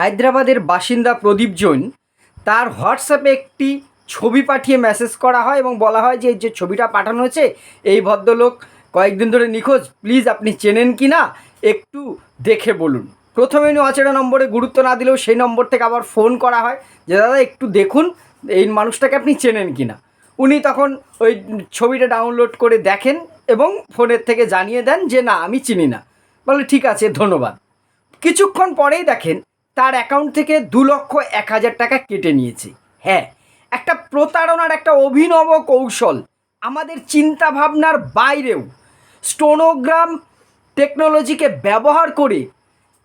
হায়দ্রাবাদের বাসিন্দা প্রদীপ জৈন, তার হোয়াটসঅ্যাপে একটি ছবি পাঠিয়ে মেসেজ করা হয় এবং বলা হয় যে, এই যে ছবিটা পাঠানো হয়েছে, এই ভদ্রলোক কয়েকদিন ধরে নিখোঁজ প্লিজ আপনি চেনেন কি না? একটু দেখে বলুন। প্রথমে উনি অচেনা নম্বরে গুরুত্ব না দিলেও সেই নম্বর থেকে আবার ফোন করা হয় যে, দাদা, একটু দেখুন, এই মানুষটাকে আপনি চেনেন কি না? উনি তখন ওই ছবিটা ডাউনলোড করে দেখেন এবং ফোনের থেকে জানিয়ে দেন যে, না, আমি চিনি না। বলে, ঠিক আছে, ধন্যবাদ। কিছুক্ষণ পরেই দেখেন তার অ্যাকাউন্ট থেকে দু লক্ষ এক হাজার টাকা কেটে নিয়েছে। হ্যাঁ একটা প্রতারণার একটা অভিনব কৌশল আমাদের চিন্তা ভাবনার বাইরেও স্টোনোগ্রাম টেকনোলজিকে ব্যবহার করে,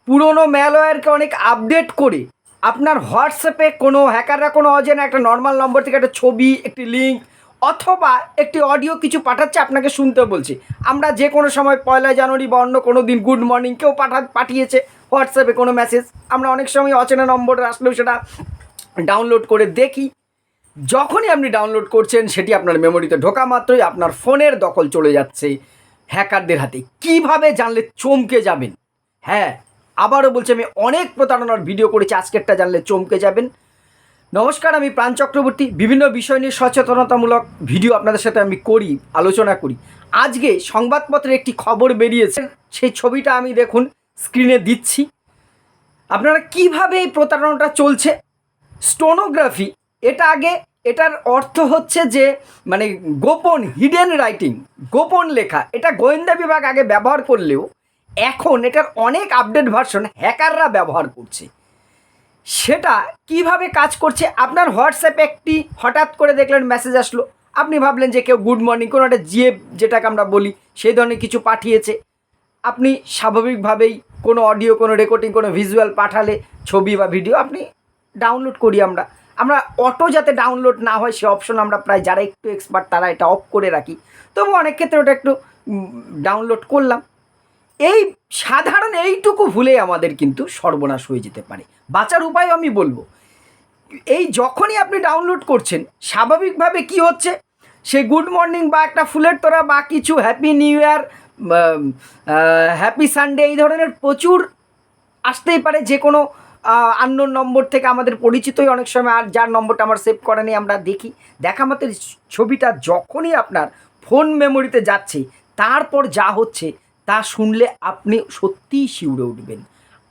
পুরনো ম্যালওয়্যারকে অনেক আপডেট করে, আপনার হোয়াটসঅ্যাপে কোনো হ্যাকাররা কোনো অজেনা একটা নর্মাল নম্বর থেকে একটা ছবি, একটি লিঙ্ক অথবা একটি অডিও কিছু পাঠাচ্ছে, আপনাকে শুনতে বলছে। আমরা যে কোনো সময় পয়লা জানুয়ারি বা অন্য কোনো দিন গুড মর্নিং কেউ পাঠা, পাঠিয়েছে। হোয়াটসঅ্যাপে কোনো মেসেজ আমরা অনেক সময় অচেনা নম্বর আসলেও সেটা ডাউনলোড করে দেখি। যখনই আপনি ডাউনলোড করছেন, সেটি আপনার মেমোরিতে ঢোকা মাত্রই আপনার ফোনের দখল চলে যাচ্ছে হ্যাকারদের হাতে। কীভাবে জানলে চমকে যাবেন? হ্যাঁ আবারও বলছি, আমি অনেক প্রতারণার ভিডিও করেছি, আজকেরটা জানলে চমকে যাবেন। নমস্কার, আমি প্রাণ চক্রবর্তী। বিভিন্ন বিষয় নিয়ে সচেতনতামূলক ভিডিও আপনাদের সাথে আমি করি, আলোচনা করি। আজকে সংবাদপত্রে একটি খবর বেরিয়েছে, সেই ছবিটা আমি দেখুন। স্ক্রিনে দিচ্ছি। আপনারা কীভাবে এই প্রতারণাটা চলছে? স্টোনোগ্রাফি, এটা আগে, এটার অর্থ হচ্ছে যে মানে গোপন হিডেন রাইটিং গোপন লেখা, এটা গোয়েন্দা বিভাগ আগে ব্যবহার করলেও, এখন এটার অনেক আপডেট ভার্সন হ্যাকাররা ব্যবহার করছে। সেটা কীভাবে কাজ করছে? আপনার হোয়াটসঅ্যাপে একটি হঠাৎ করে দেখলেন মেসেজ আসলো। আপনি ভাবলেন যে কেউ গুড মর্নিং কোনো একটা জিএফ যেটাকে আমরা বলি, সেই ধরনের কিছু পাঠিয়েছে। আপনি স্বাভাবিকভাবেই কোনো অডিও কোনো রেকর্ডিং কোনো ভিজুয়াল পাঠালে, ছবি বা ভিডিও আপনি ডাউনলোড করি আমরা। আমরা অটো যাতে ডাউনলোড না হয়, সে অপশন আমরা প্রায় যারা একটু এক্সপার্ট তারা এটা অফ করে রাখি। তবু অনেক ক্ষেত্রে ওটা একটু ডাউনলোড করলাম। এই সাধারণ এইটুকু ভুলে আমাদের কিন্তু সর্বনাশ হয়ে যেতে পারে। বাঁচার উপায় আমি বলব। এই যখনই আপনি ডাউনলোড করছেন, স্বাভাবিকভাবে কি হচ্ছে? সে গুড মর্নিং বা একটা ফুলের তোরা বা কিছু happy new year happy Sunday এই ধরনের প্রচুর আসতেই পারে, যে কোনো আননোন নম্বর থেকে আমাদের পরিচিতই অনেক সময়, আর যার নম্বরটা আমার সেভ করেনি আমরা দেখি। দেখা মাত্র ছবিটা যখনই আপনার ফোন মেমোরিতে যাচ্ছে, তারপর যা হচ্ছে, তা শুনলে আপনি সত্যিই শিউরে উঠবেন।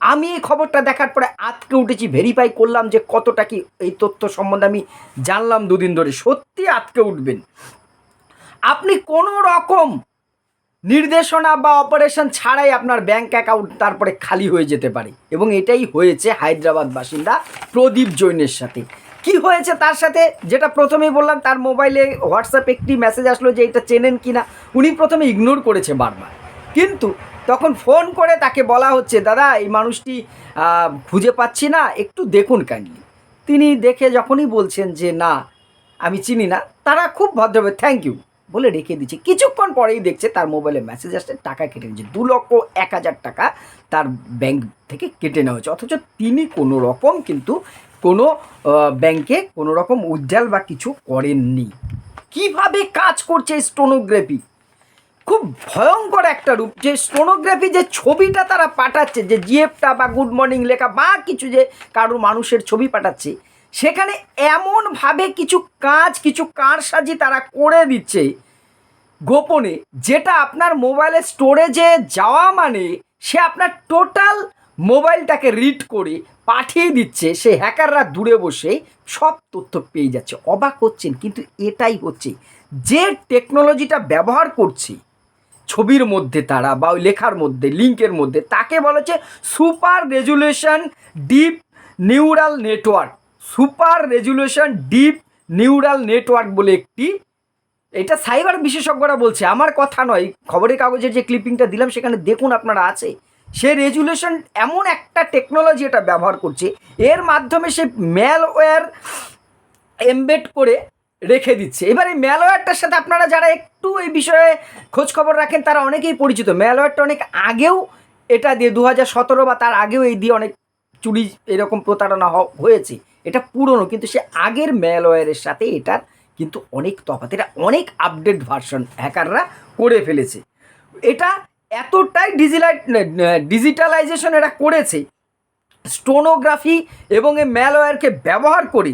আমি এই খবরটা দেখার পরে আতকে উঠেছি ভেরিফাই করলাম যে কতটা কি এই তথ্য সম্বন্ধে আমি জানলাম দুদিন ধরে। সত্যি আতকে উঠবেন। আপনি কোনো রকম নির্দেশনা বা অপারেশন ছাড়াই আপনার ব্যাংক অ্যাকাউন্ট তারপরে খালি হয়ে যেতে পারে। এবং এটাই হয়েছে হায়দ্রাবাদ বাসিন্দা প্রদীপ জৈনের সাথে। কি হয়েছে তার সাথে? যেটা প্রথমেই বললাম, তার মোবাইলে হোয়াটসঅ্যাপ একটি মেসেজ আসলো যে এটা চেনেন কি না উনি প্রথমে ইগনোর করেছে বারবার। কিন্তু তখন ফোন করে তাকে বলা হচ্ছে, দাদা, এই মানুষটি খুঁজে পাচ্ছি না, একটু দেখুন কাইন্ডলি তিনি দেখে যখনই বলছেন যে, না, আমি চিনি না। তারা খুব ভদ্রভাবে থ্যাংক ইউ বলে রেখে দিচ্ছে। কিছুক্ষণ পরেই দেখছে তার মোবাইলে মেসেজ আসছে, টাকা কেটে নিচ্ছে দু লক্ষ এক হাজার টাকা তার ব্যাংক থেকে কেটে নেওয়া হয়েছে। অথচ তিনি কোনো রকম কিন্তু কোনো ব্যাংকে কোনো রকম উজ্জ্বল বা কিছু করেননি। কীভাবে কাজ করছে স্টোনোগ্রাফি খুব ভয়ঙ্কর একটা রূপ। যে স্টোনোগ্রাফি যে ছবিটা তারা পাঠাচ্ছে, যে জিএফটা বা গুড মর্নিং লেখা বা কিছু যে কারও মানুষের ছবি পাঠাচ্ছে সেখানে এমনভাবে কিছু কাজ, কিছু কারসাজি তারা করে দিচ্ছে গোপনে, যেটা আপনার মোবাইলের স্টোরেজে যাওয়া মানে সে আপনার টোটাল মোবাইলটাকে রিড করে পাঠিয়ে দিচ্ছে, সে হ্যাকাররা দূরে বসে সব তথ্য পেয়ে যাচ্ছে, অবাক হচ্ছেন, কিন্তু এটাই হচ্ছে, যে টেকনোলজিটা ব্যবহার করছে, ছবির মধ্যে তারা বা ওই লেখার মধ্যে, লিঙ্কের মধ্যে, তাকে বলা হচ্ছে super resolution deep neural network. Super resolution deep neural network বলে একটি, এটা সাইবার বিশেষজ্ঞরা বলছে। আমার কথা নয়, খবরের কাগজের যে ক্লিপিংটা দিলাম, সেখানে দেখুন আপনারা আছে। সে রেজুলেশন এমন একটা টেকনোলজি এটা ব্যবহার করছে, এর মাধ্যমে সে ম্যালওয়্যার এমবেড করে রেখে দিচ্ছে। এবার এই ম্যালওয়্যারটার সাথে আপনারা যারা একটু এই বিষয়ে খোঁজ খবর রাখেন, তারা অনেকেই পরিচিত। ম্যালওয়্যারটা অনেক আগেও এটা দিয়ে দু হাজার সতেরো বা তার আগেও এই দিয়ে অনেক চুরি এরকম প্রতারণা হয়েছে। এটা পুরনো, কিন্তু সে আগের ম্যালওয়্যারের সাথে এটার কিন্তু অনেক তফাৎ। এটা অনেক আপডেট ভার্সন হ্যাকাররা করে ফেলেছে। এটা এতটাই ডিজিটাল ডিজিটালাইজেশন এরা করেছে স্টোনোগ্রাফি এবং এই ম্যালওয়্যারকে ব্যবহার করে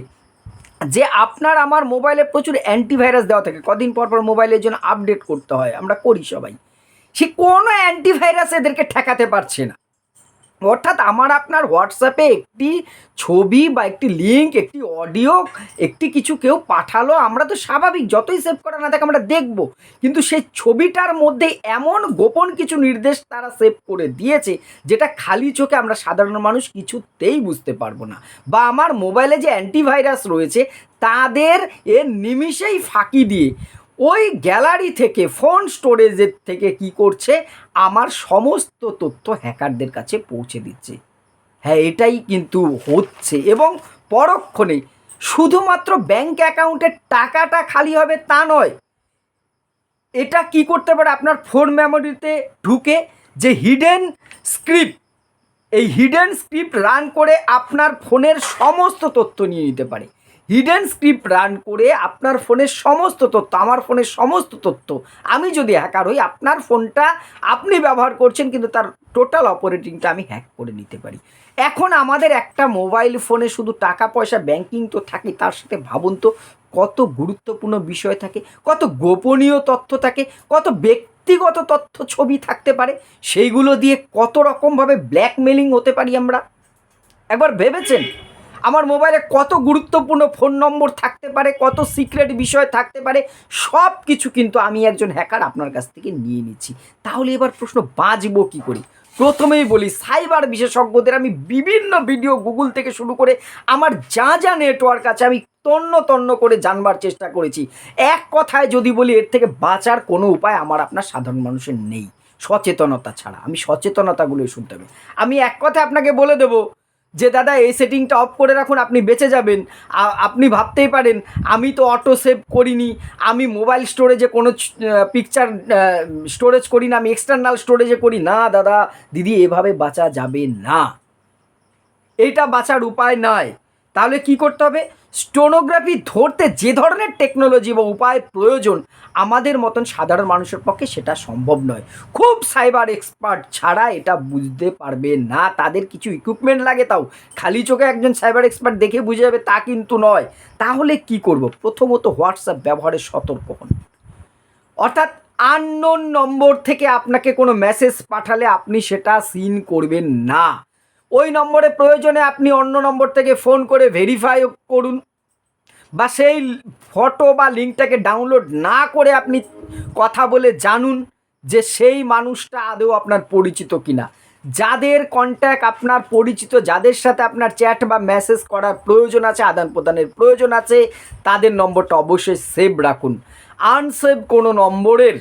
যে আপনার আমার মোবাইলে প্রচুর অ্যান্টিভাইরাস দেওয়া থাকে। কদিন পর পর মোবাইলের জন্য আপডেট করতে হয়। আমরা করি সবাই। সে কোনো অ্যান্টিভাইরাস এদেরকে ঠেকাতে পারছে না। অর্থাৎ আমার আপনার হোয়াটসঅ্যাপে একটি ছবি বা একটি লিঙ্ক একটি অডিও একটি কিছু কেউ পাঠালো, আমরা তো স্বাভাবিক যতই সেভ করা না থাকে আমরা দেখব। কিন্তু সেই ছবিটার মধ্যে এমন গোপন কিছু নির্দেশ তারা সেভ করে দিয়েছে, যেটা খালি চোখে আমরা সাধারণ মানুষ কিছুতেই বুঝতে পারব না। বা আমার মোবাইলে যে অ্যান্টিভাইরাস রয়েছে, তাদের এর নিমিষেই ফাঁকি দিয়ে ওই গ্যালারি থেকে, ফোন স্টোরেজের থেকে কি করছে? আমার সমস্ত তথ্য হ্যাকারদের কাছে পৌঁছে দিচ্ছে। হ্যাঁ এটাই কিন্তু হচ্ছে এবং পরক্ষণে শুধুমাত্র ব্যাংক অ্যাকাউন্টের টাকাটা খালি হবে তা নয়, এটা কি করতে পারে? আপনার ফোন মেমোরিতে ঢুকে যে হিডেন স্ক্রিপ্ট এই হিডেন স্ক্রিপ্ট রান করে আপনার ফোনের সমস্ত তথ্য নিয়ে নিতে পারে। হিডেন স্ক্রিপ্ট রান করে আপনার ফোনের সমস্ত তথ্য, আমার ফোনের সমস্ত তথ্য, আমি যদি হ্যাকার হই, আপনার ফোনটা আপনি ব্যবহার করছেন, কিন্তু তার টোটাল অপারেটিংটা আমি হ্যাক করে নিতে পারি। এখন আমাদের একটা মোবাইল ফোনে শুধু টাকা পয়সা ব্যাংকিং তো থাকে, তার সাথে ভাবুন তো, কত গুরুত্বপূর্ণ বিষয় থাকে, কত গোপনীয় তথ্য থাকে, কত ব্যক্তিগত তথ্য ছবি থাকতে পারে, সেইগুলো দিয়ে কত রকমভাবে ব্ল্যাকমেলিং হতে পারি আমরা? একবার ভেবেছেন? আমার মোবাইলে কত গুরুত্বপূর্ণ ফোন নম্বর থাকতে পারে, কত সিক্রেট বিষয় থাকতে পারে, সব কিছু কিন্তু আমি একজন হ্যাকার আপনার কাছ থেকে নিয়ে নিচ্ছি। তাহলে এবার প্রশ্ন বাঁচবো কী করি? প্রথমেই বলি, সাইবার বিশেষজ্ঞদের আমি বিভিন্ন ভিডিও গুগল থেকে শুরু করে আমার যা যা নেটওয়ার্ক আছে আমি তন্ন তন্ন করে জানবার চেষ্টা করেছি। এক কথায় যদি বলি, এর থেকে বাঁচার কোনো উপায় আমার আপনার সাধারণ মানুষের নেই। সচেতনতা ছাড়া। আমি সচেতনতাগুলোই শুনতে হবে। আমি এক কথা আপনাকে বলে দেবো যে দাদা, এই সেটিংটা অফ করে রাখুন, আপনি বেঁচে যাবেন। আপনি ভাবতেই পারেন, আমি তো অটো সেভ করিনি, আমি মোবাইল স্টোরেজে কোনো পিকচার স্টোরেজ করি না আমি এক্সটার্নাল স্টোরেজে করি। না, দাদা, দিদি, এভাবে বাঁচা যাবে না। এটা বাঁচার উপায় নয়। তাহলে কি করতে হবে? স্টোনোগ্রাফি ধরতে যে ধরনের টেকনোলজি বা উপায় প্রয়োজন আমাদের মতন সাধারণ মানুষের পক্ষে সেটা সম্ভব নয়। খুব সাইবার এক্সপার্ট ছাড়া এটা বুঝতে পারবে না। তাদের কিছু ইকুইপমেন্ট লাগে তাও। খালি চোখে একজন সাইবার এক্সপার্ট দেখে বুঝে যাবে তা কিন্তু নয়। তাহলে কি করব? প্রথমত হোয়াটসঅ্যাপ ব্যবহারে সতর্ক হন। অর্থাৎ আননোন নম্বর থেকে আপনাকে কোনো মেসেজ পাঠালে আপনি সেটা সিন করবেন না। ওই নম্বরে প্রয়োজনে আপনি অন্য নম্বর থেকে ফোন করে ভেরিফাই করুন বা সেই ফটো বা লিঙ্কটাকে ডাউনলোড না করে আপনি কথা বলে জানুন যে সেই মানুষটা আদৌ আপনার পরিচিত কিনা। যাদের কন্ট্যাক্ট আপনার পরিচিত, যাদের সাথে আপনার চ্যাট বা মেসেজ করার প্রয়োজন আছে, আদান প্রদানের প্রয়োজন আছে, তাদের নম্বরটা অবশ্যই সেভ রাখুন। আনসেভ কোনো নম্বরের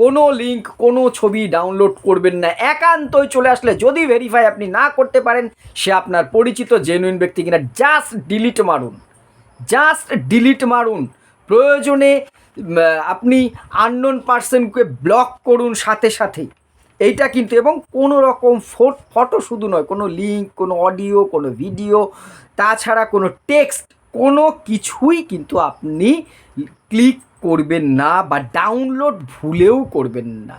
কোনো লিঙ্ক কোনো ছবি ডাউনলোড করবেন না। একান্তই চলে আসলে যদি ভেরিফাই আপনি না করতে পারেন, সে আপনার পরিচিত জেনুইন ব্যক্তি কিনা জাস্ট ডিলিট মারুন। জাস্ট ডিলিট মারুন। প্রয়োজনে আপনি আননোন পার্সনকে ব্লক করুন সাথে সাথে। এইটা কিন্তু এবং কোনো রকম ফটো শুধু নয়, কোনো লিঙ্ক কোনো অডিও কোনো ভিডিও তাছাড়া কোনো টেক্সট কোনো কিছুই কিন্তু আপনি ক্লিক করবেন না বা ডাউনলোড ভুলেও করবেন না।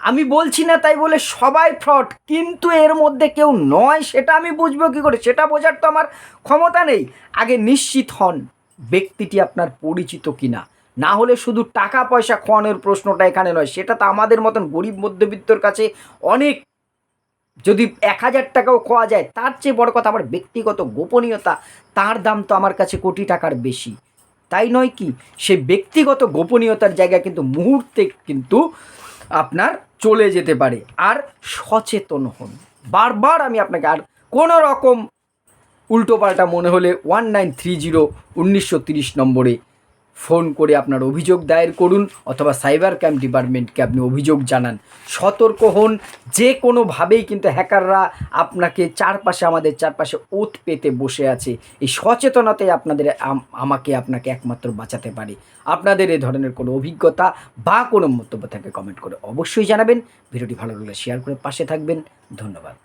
আমি বলছি না তাই বলে সবাই ফ্রড কিন্তু এর মধ্যে কেউ নয়, সেটা আমি বুঝব কী করে? সেটা বোঝার তো আমার ক্ষমতা নেই। আগে নিশ্চিত হন ব্যক্তিটি আপনার পরিচিত কিনা। না হলে শুধু টাকা পয়সা খোয়ানোর প্রশ্নটা এখানে নয়, সেটা তো আমাদের মতন গরিব মধ্যবিত্তর কাছে অনেক। যদি এক হাজার টাকাও খোয়া যায়, তার চেয়ে বড় কথা আমার ব্যক্তিগত গোপনীয়তা, তার দাম তো আমার কাছে কোটি টাকার বেশি। তাই নয় কি? সে ব্যক্তিগত গোপনীয়তার জায়গা কিন্তু মুহূর্তে কিন্তু আপনার চলে যেতে পারে। আর সচেতন হন। বারবার আমি আপনাকে আর কোনো রকম উল্টোপাল্টা মনে হলে ওয়ান নাইন থ্রি জিরো উনিশশো তিরিশ নম্বরে ফোন করে আপনার অভিযোগ দায়ের করুন অথবা সাইবার ক্রাইম ডিপার্টমেন্টকে আপনি অভিযোগ জানান। সতর্ক হন, যে কোনোভাবেই কিন্তু হ্যাকাররা আপনাকে চারপাশে, আমাদের চারপাশে ওত পেতে বসে আছে। এই সচেতনতাই আপনাদের আম- আমাকে আপনাকে একমাত্র বাঁচাতে পারে। আপনাদের এ ধরনের কোনো অভিজ্ঞতা বা কোনো মন্তব্য থাকে কমেন্ট করে অবশ্যই জানাবেন। ভিডিওটি ভালো লাগলে শেয়ার করে পাশে থাকবেন। ধন্যবাদ।